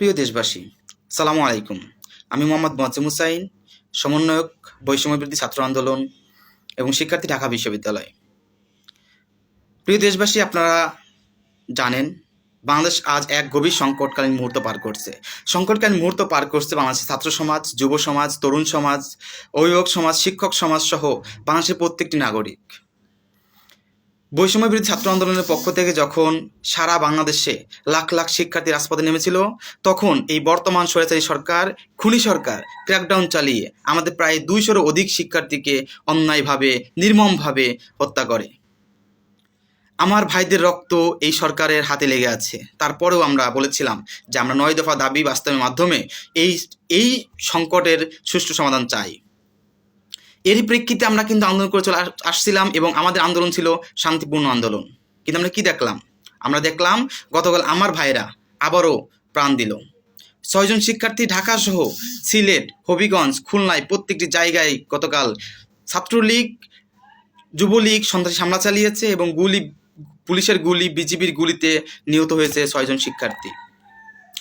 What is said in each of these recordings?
প্রিয় দেশবাসী, সালামু আলাইকুম। আমি মোহাম্মদ মোয়াজ্জেম হুসাইন, সমন্বয়ক বৈষম্যবৃদ্ধি ছাত্র আন্দোলন এবং শিক্ষার্থী ঢাকা বিশ্ববিদ্যালয়। প্রিয় দেশবাসী, আপনারা জানেন, বাংলাদেশ আজ এক গভীর সংকটকালীন মুহূর্ত পার করছে। সংকটকালীন মুহূর্ত পার করছে বাংলাদেশের ছাত্র সমাজ, যুব সমাজ, তরুণ সমাজ, অভিভাবক সমাজ, শিক্ষক সমাজ সহ বাংলাদেশের প্রত্যেকটি নাগরিক। বৈষম্য বিরোধী ছাত্র আন্দোলনের পক্ষ থেকে যখন সারা বাংলাদেশে লাখ লাখ শিক্ষার্থী রাজপথে নেমেছিল, তখন এই বর্তমান স্বৈরাচারী সরকার, খুনি সরকার ক্র্যাকডাউন চালিয়ে আমাদের প্রায় দুইশোরও অধিক শিক্ষার্থীকে অন্যায়ভাবে, নির্মমভাবে হত্যা করে। আমার ভাইদের রক্ত এই সরকারের হাতে লেগে আছে। তারপরেও আমরা বলেছিলাম যে আমরা নয় দফা দাবি বাস্তবের মাধ্যমে এই এই সংকটের সুষ্ঠু সমাধান চাই। এরই প্রেক্ষিতে আমরা কিন্তু আন্দোলন করে চলে আস- আসছিলাম এবং আমাদের আন্দোলন ছিল শান্তিপূর্ণ আন্দোলন। কিন্তু আমরা কি দেখলাম? আমরা দেখলাম গতকাল আমার ভাইরা আবারও প্রাণ দিল। ছয়জন শিক্ষার্থী ঢাকা সহ সিলেট, হবিগঞ্জ, খুলনায় প্রত্যেকটি জায়গায় গতকাল ছাত্রলীগ, যুবলীগ সন্ত্রাসী হামলা চালিয়েছে এবং গুলি, পুলিশের গুলি বিজিবির গুলিতে নিহত হয়েছে ছয়জন শিক্ষার্থী।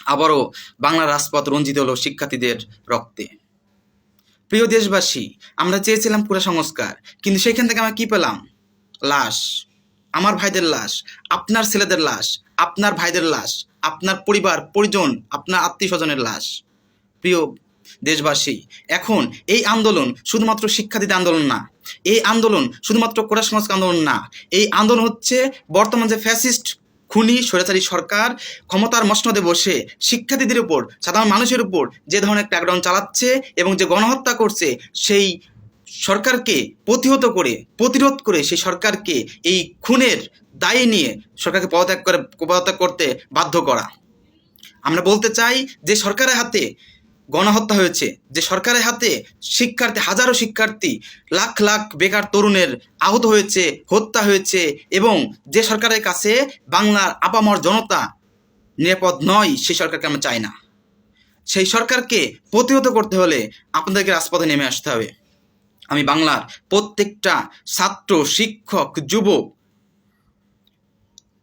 আবারও বাংলার রাজপথ রঞ্জিত হলো শিক্ষার্থীদের রক্তে। প্রিয় দেশবাসী, আমরা চেয়েছিলাম পুরো সংস্কার, কিন্তু সেখান থেকে আমরা কি পেলাম? লাশ। আমার ভাইদের লাশ, আপনার ছেলেদের লাশ, আপনার ভাইদের লাশ, আপনার পরিবার, পরিজন, আপনার আত্মীয় স্বজনের লাশ। প্রিয় দেশবাসী, এখন এই আন্দোলন শুধুমাত্র শিক্ষার্থীদের আন্দোলন না, এই আন্দোলন শুধুমাত্র কোটা সংস্কার আন্দোলন না, এই আন্দোলন হচ্ছে বর্তমান যে ফ্যাসিস্ট খুনি, স্বৈরাচারী সরকার, ক্ষমতার মসনদে বসে শিক্ষার্থীদের উপর, সাধারণ মানুষের উপর যে ধরনের ক্র্যাকডাউন চালাচ্ছে এবং যে গণহত্যা করছে, সেই সরকারকে প্রতিহত করে, প্রতিরোধ করে সেই সরকারকে এই খুনের দায়ী নিয়ে সরকারকে পদত্যাগ করে, পদত্যাগ করতে বাধ্য করা। আমরা বলতে চাই যে সরকারের হাতে গণহত্যা হয়েছে, যে সরকারের হাতে শিক্ষার্থী, হাজারো শিক্ষার্থী, লাখ লাখ বেকার তরুণের আহত হয়েছে, হত্যা হয়েছে এবং যে সরকারের কাছে বাংলার আপামর জনতা নিরাপদ নয়, সেই সরকারকে আমরা চাই না। সেই সরকারকে প্রতিহত করতে হলে আপনাদেরকে রাজপথে নেমে আসতে হবে। আমি বাংলার প্রত্যেকটা ছাত্র, শিক্ষক, যুবক,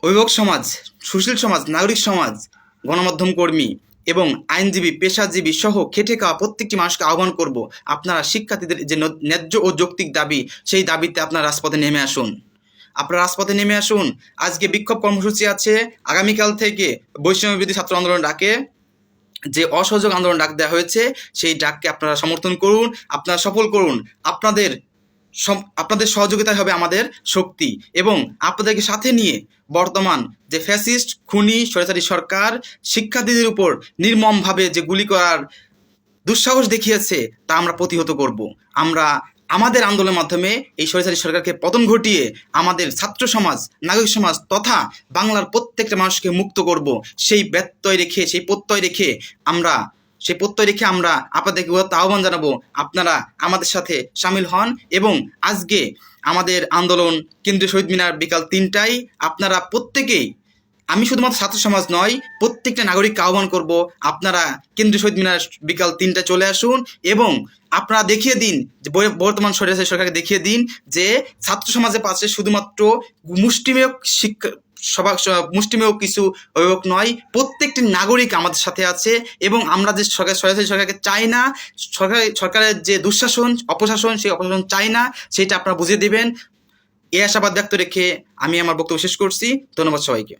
অভিভাবক সমাজ, সুশীল সমাজ, নাগরিক সমাজ, গণমাধ্যম কর্মী এবং আইনজীবী, পেশাজীবী সহ খেটে খাওয়া প্রত্যেকটি মানুষকে আহ্বান করব, আপনারা শিক্ষার্থীদের যে ন্যায্য ও যৌক্তিক দাবি, সেই দাবিতে আপনারা রাজপথে নেমে আসুন। আপনারা রাজপথে নেমে আসুন। আজকে বিক্ষোভ কর্মসূচি আছে। আগামীকাল থেকে বৈষম্য বিরোধী ছাত্র আন্দোলন ডাকে। যে অসহযোগ আন্দোলন ডাক দেওয়া হয়েছে, সেই ডাককে আপনারা সমর্থন করুন, আপনারা সফল করুন। আপনাদের আপনাদের সহযোগিতায় হবে আমাদের শক্তি এবং আপনাদেরকে সাথে নিয়ে বর্তমান যে ফ্যাসিস্ট, খুনি, স্বৈরাচারী সরকার, শিক্ষার্থীদের উপর নির্মমভাবে যে গুলি করার দুঃসাহস দেখিয়েছে, তা আমরা প্রতিহত করব। আমরা আমাদের আন্দোলনের মাধ্যমে এই স্বৈরাচারী সরকারকে পতন ঘটিয়ে আমাদের ছাত্র সমাজ, নাগরিক সমাজ তথা বাংলার প্রত্যেকটা মানুষকে মুক্ত করব। সেই ব্যত্যয় রেখে, সেই প্রত্যয় রেখে আমরা সেই প্রত্যয় রেখে আমরা আপনাদেরকে আহ্বান জানাব, আপনারা আমাদের সাথে সামিল হন এবং আজকে আমাদের আন্দোলন কেন্দ্রীয় শহীদ মিনার বিকাল তিনটায় আপনারা প্রত্যেকেই, আমি শুধুমাত্র ছাত্র সমাজ নয়, প্রত্যেকটা নাগরিককে আহ্বান করব, আপনারা কেন্দ্রীয় শহীদ মিনার বিকাল তিনটা চলে আসুন এবং আপনারা দেখিয়ে দিন, যে বর্তমান সরকার সরকারকে দেখিয়ে দিন যে ছাত্র সমাজের পাশে শুধুমাত্র মুষ্টিমেয় শিক্ষা সভা মুষ্টিমেয় কিছু অভিভাবক নয়, প্রত্যেকটি নাগরিক আমাদের সাথে আছে এবং আমরা যে সরকার সরাসরি সরকারকে চাই না, সরকার সরকারের যে দুঃশাসন, অপশাসন, সেই অপশাসন চাই না, সেটা আপনারা বুঝিয়ে দেবেন। এ আশাবাদ ব্যক্ত রেখে আমি আমার বক্তব্য শেষ করছি। ধন্যবাদ সবাইকে।